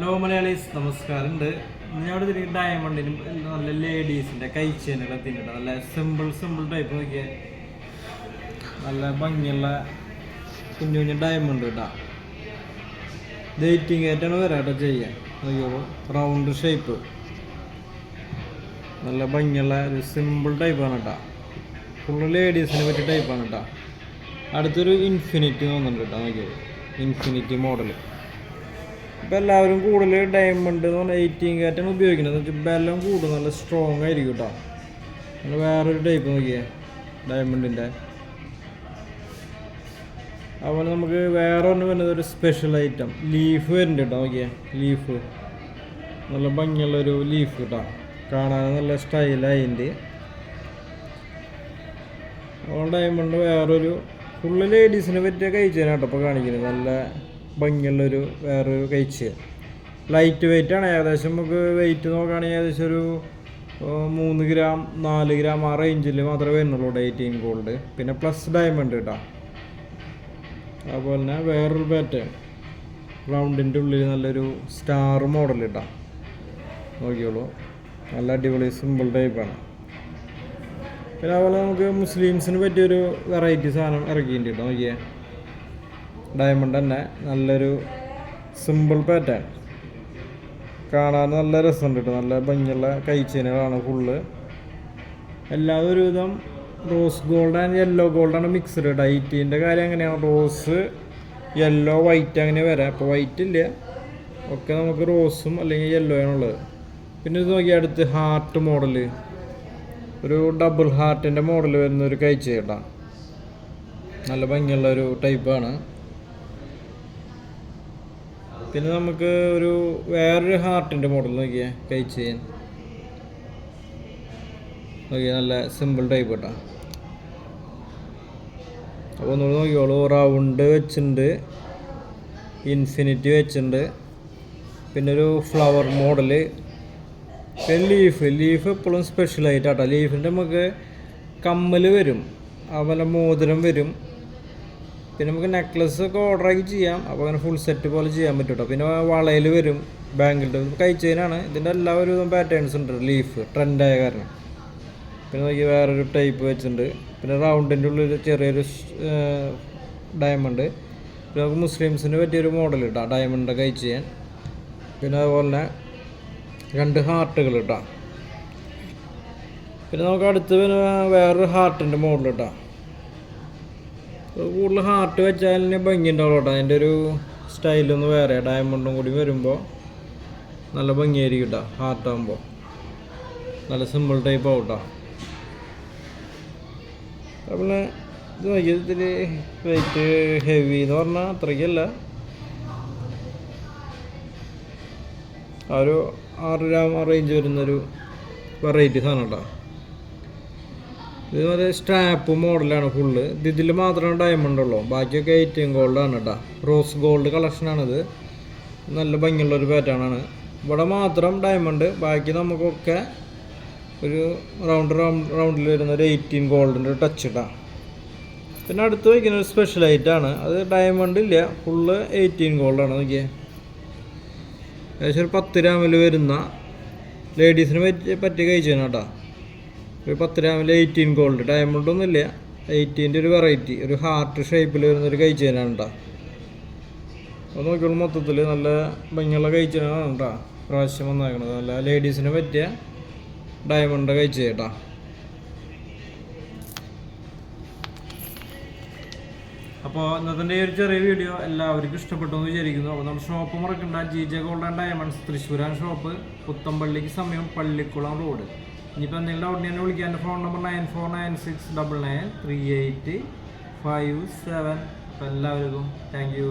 Hello Malayalees. നമസ്കാരമുണ്ട്. ഞാൻ ഇവിടെ തിരികെ ഡയമണ്ടിനും നല്ല ലേഡീസിന്റെ കൈച്ചേനുകൾ തിന്നിട്ട് നല്ല സിമ്പിൾ സിമ്പിൾ ടൈപ്പ് നോക്കിയ. നല്ല ഭംഗിയുള്ള കുഞ്ഞു കുഞ്ഞു ഡയമണ്ട് കേട്ടാ ഡേറ്റിംഗ് ആയിട്ടാണ് വരാട്ടോ ചെയ്യാൻ നോക്കിയോ റൗണ്ട് ഷേപ്പ് നല്ല ഭംഗിയുള്ള ഒരു സിമ്പിൾ ടൈപ്പാണ് കേട്ടോ. ഫുള്ള് ലേഡീസിനെ പറ്റിയ ടൈപ്പാണ് കേട്ടോ. അടുത്തൊരു ഇൻഫിനിറ്റി തോന്നുന്നുണ്ട് കേട്ടോ. നോക്കിയത് ഇൻഫിനിറ്റി മോഡൽ ഇപ്പം എല്ലാവരും കൂടുതൽ ഡയമണ്ട് എന്ന് പറഞ്ഞാൽ എയ്റ്റീൻ കാറ്റാണ് ഉപയോഗിക്കുന്നത്. എന്ന് വെച്ചാൽ കൂടും നല്ല സ്ട്രോങ് ആയിരിക്കും കേട്ടോ നിങ്ങൾ വേറൊരു ടൈപ്പ് നോക്കിയേ ഡയമണ്ടിന്റെ അതുപോലെ നമുക്ക് വേറെ ഒന്ന് വരുന്നത് ഒരു സ്പെഷ്യൽ ഐറ്റം ലീഫ് വരുന്നുണ്ട് കേട്ടോ നോക്കിയേ ലീഫ് നല്ല ഭംഗിയുള്ളൊരു ലീഫ് കേട്ടോ കാണാൻ നല്ല സ്റ്റൈലായതിന്റെ അതുകൊണ്ട് ഡയമണ്ട് വേറൊരു ഫുള്ള് ലേഡീസിനെ പറ്റിയ കഴിച്ചതിനാട്ടോ ഇപ്പോൾ കാണിക്കുന്നത്. നല്ല ഭംഗിയുള്ളൊരു വേറൊരു കഴിച്ച്. ലൈറ്റ് വെയിറ്റ് ആണ്. ഏകദേശം നമുക്ക് വെയിറ്റ് നോക്കുകയാണെങ്കിൽ ഏകദേശം ഒരു മൂന്ന് ഗ്രാം നാല് ഗ്രാം ആ റേഞ്ചിൽ മാത്രമേ വരുന്നുള്ളൂ എയ്റ്റീൻ ഗോൾഡ് പിന്നെ പ്ലസ് ഡയമണ്ട് കേട്ടോ അതുപോലെ തന്നെ വേറൊരു പാറ്റേൺ റൗണ്ടിന്റെ ഉള്ളിൽ നല്ലൊരു സ്റ്റാർ മോഡൽ കേട്ടോ നോക്കിയോളൂ നല്ല അടിപൊളി സിമ്പിൾ ടൈപ്പാണ് പിന്നെ അതുപോലെ നമുക്ക് മുസ്ലിംസിന് പറ്റിയൊരു വെറൈറ്റി സാധനം ഇറക്കിയിട്ടുണ്ട്. കേട്ടോ നോക്കിയേ. ഡയമണ്ട് തന്നെ നല്ലൊരു സിമ്പിൾ പാറ്റേൺ കാണാൻ നല്ല രസമുണ്ട് കേട്ടോ നല്ല ഭംഗിയുള്ള കൈച്ചേനുകളാണ് ഫുള്ള് എല്ലാം ഒരുവിധം റോസ് ഗോൾഡ് ആൻഡ് യെല്ലോ ഗോൾഡാണ് മിക്സ്ഡ് കേട്ടോ കാര്യം അങ്ങനെയാണ്. റോസ് യെല്ലോ വൈറ്റ് അങ്ങനെ വരാം. അപ്പോൾ വൈറ്റ് ഇല്ല. ഒക്കെ നമുക്ക് റോസും അല്ലെങ്കിൽ യെല്ലോ ആണുള്ളത് പിന്നെ ഇത് നോക്കി അടുത്ത് ഹാർട്ട് മോഡൽ ഒരു ഡബിൾ ഹാർട്ടിന്റെ മോഡൽ വരുന്ന ഒരു കൈച്ചേട്ടാണ് നല്ല ഭംഗിയുള്ള ഒരു ടൈപ്പാണ് പിന്നെ നമുക്ക് ഒരു വേറൊരു ഹാർട്ടിന്റെ മോഡൽ നോക്കിയേ കഴിച്ച് ചെയ്യാൻ നോക്കിയാൽ നല്ല സിമ്പിൾ ടൈപ്പ് കേട്ടോ അപ്പോൾ ഒന്നുകൂടി നോക്കിയോളൂ റൗണ്ട് വെച്ചിട്ടുണ്ട്. ഇൻഫിനിറ്റി വെച്ചിട്ടുണ്ട്. പിന്നെ ഒരു ഫ്ലവർ മോഡൽ പിന്നെ ലീഫ് ലീഫ് എപ്പോഴും സ്പെഷ്യലായിട്ടാട്ടോ ലീഫിന്റെ നമുക്ക് കമ്മൽ വരും. അതുപോലെ മോതിരം വരും. പിന്നെ നമുക്ക് നെക്ലസ് ഒക്കെ ഓർഡർ ആക്കി ചെയ്യാം. അപ്പോൾ അങ്ങനെ ഫുൾ സെറ്റ് പോലെ ചെയ്യാൻ പറ്റും കേട്ടോ പിന്നെ വളയിൽ വരും ബാങ്കിളുടെ കഴിച്ചതിനാണ് ഇതിന്റെ എല്ലാ ഒരു പാറ്റേൺസ് ഉണ്ട് ലീഫ് ട്രെൻഡായ കാരണം. പിന്നെ നോക്കി വേറൊരു ടൈപ്പ് വെച്ചിട്ടുണ്ട്. പിന്നെ റൗണ്ടിന്റെ ഉള്ളിൽ ചെറിയൊരു ഡയമണ്ട് പിന്നെ നമുക്ക് മുസ്ലിംസിന് പറ്റിയൊരു മോഡൽ ഇട്ടാ ഡയമണ്ട് കഴിച്ച് ചെയ്യാൻ. പിന്നെ അതുപോലെ തന്നെ രണ്ട് ഹാർട്ടുകൾ ഇട്ടാ പിന്നെ നമുക്ക് അടുത്ത് പിന്നെ വേറൊരു ഹാർട്ടിന്റെ മോഡൽ ഇട്ടാ കൂടുതൽ ഹാർട്ട് വെച്ചാൽ ഭംഗി ഉണ്ടാവും കേട്ടോ. അതിന്റെ ഒരു സ്റ്റൈലൊന്ന് വേറെ ഡയമണ്ടും കൂടി വരുമ്പോൾ നല്ല ഭംഗിയായിരിക്കും കേട്ടോ ഹാർട്ട് ആകുമ്പോൾ നല്ല സിമ്പിൾ ടൈപ്പ് ആവും കേട്ടോ. അതുപോലെ ഇത് നോക്കിയത് വെയിറ്റ് ഹെവി എന്ന് പറഞ്ഞാൽ അത്രയ്ക്കല്ല. ആ ഒരു ആറ് ഗ്രാം റേഞ്ച് വരുന്നൊരു വെറൈറ്റി സാധനം കേട്ടോ. ഇത് മറ്റേ സ്ട്രാപ്പ് മോഡലാണ് ഫുള്ള് ഇത് ഇതിൽ മാത്രമേ ഡയമണ്ട് ഉള്ളൂ. ബാക്കിയൊക്കെ എയ്റ്റീൻ ഗോൾഡാണ് കേട്ടോ റോസ് ഗോൾഡ് കളക്ഷനാണിത് നല്ല ഭംഗിയുള്ളൊരു പാറ്റേണാണ് ഇവിടെ മാത്രം ഡയമണ്ട് ബാക്കി നമുക്കൊക്കെ ഒരു റൗണ്ട് റൗണ്ട് റൗണ്ടിൽ വരുന്ന ഒരു എയ്റ്റീൻ ഗോൾഡിന്റെ ടച്ച് ഇട്ടാണ് പിന്നെ അടുത്ത് വയ്ക്കുന്ന ഒരു സ്പെഷ്യൽ ആണ്. അത് ഡയമണ്ട് ഇല്ല. ഫുള്ള് എയ്റ്റീൻ ഗോൾഡാണ് നോക്കിയേ. ഏകദേശം ഒരു പത്ത് ഗ്രാമിൽ വരുന്ന ലേഡീസിന് പറ്റി പറ്റി കഴിച്ചു കേട്ടോ ഒരു പത്ത് ഗ്രാമിൽ എയ്റ്റീൻ ഗോൾഡ് ഡയമണ്ട് ഒന്നും ഇല്ല. എയ്റ്റീന്റെ ഒരു വെറൈറ്റി ഒരു ഹാർട്ട് ഷേപ്പിൽ വരുന്നൊരു കഴിച്ചേനാണ് കേട്ടോ അപ്പോൾ നോക്കിയോളൂ മൊത്തത്തിൽ നല്ല ഭംഗിയുള്ള കഴിച്ചേനാണ് കേട്ടോ പ്രാവശ്യം വന്നേക്കണത്. നല്ല ലേഡീസിന് പറ്റിയ ഡയമണ്ട് കഴിച്ചു കേട്ടോ അപ്പോൾ ഇന്നത്തെ ഈ ഒരു ചെറിയ വീഡിയോ എല്ലാവർക്കും ഇഷ്ടപ്പെട്ടു എന്ന് വിചാരിക്കുന്നു. അപ്പോൾ നമ്മുടെ ഷോപ്പ് മറക്കണ്ട. G J gold and diamonds തൃശ്ശൂരാൻ shop പുത്തമ്പള്ളിക്ക് സമയം പള്ളിക്കുളം റോഡ് ഇനിയിപ്പോൾ നിങ്ങളുടെ ഡൗട്ട് തന്നെ വിളിക്കാൻ എന്റെ phone number nine four nine six double nine three eight five seven അപ്പോൾ എല്ലാവർക്കും താങ്ക് യു